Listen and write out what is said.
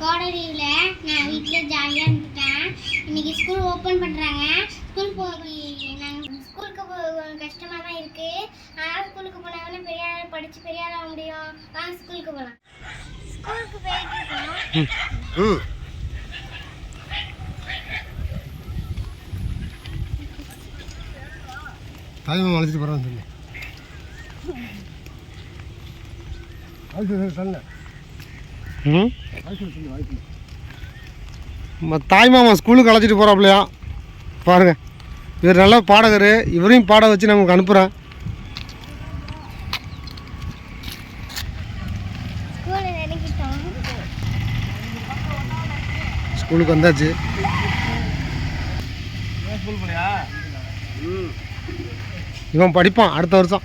கோடை லீவில் நான் வீட்டில் ஜாலியாக இருந்துட்டேன். இன்னைக்கு ஸ்கூல் ஓப்பன் பண்ணுறாங்க ஸ்கூல் போக நாங்கள் ஸ்கூலுக்கு போக கஷ்டமாக தான் இருக்குது ஆனால் ஸ்கூலுக்கு போனாங்கன்னா பெரிய ஆள் படித்து பெரிய ஆள் ஆக முடியும். வாங்க ஸ்கூலுக்கு போகலாம் ஸ்கூலுக்கு போயிட்டு ம் தாய்மாமா அழைச்சிட்டு போகிறான்னு சொல்ல. தாய் மாமா ஸ்கூலுக்கு அழைச்சிட்டு போகிறாப்லையா பாருங்க. இவர் நல்ல பாடகர். இவரையும் பாட வச்சு நமக்கு அனுப்புகிறேன் ஸ்கூலுக்கு வந்தாச்சு. இவன் படிப்பான் அடுத்த வருஷம்.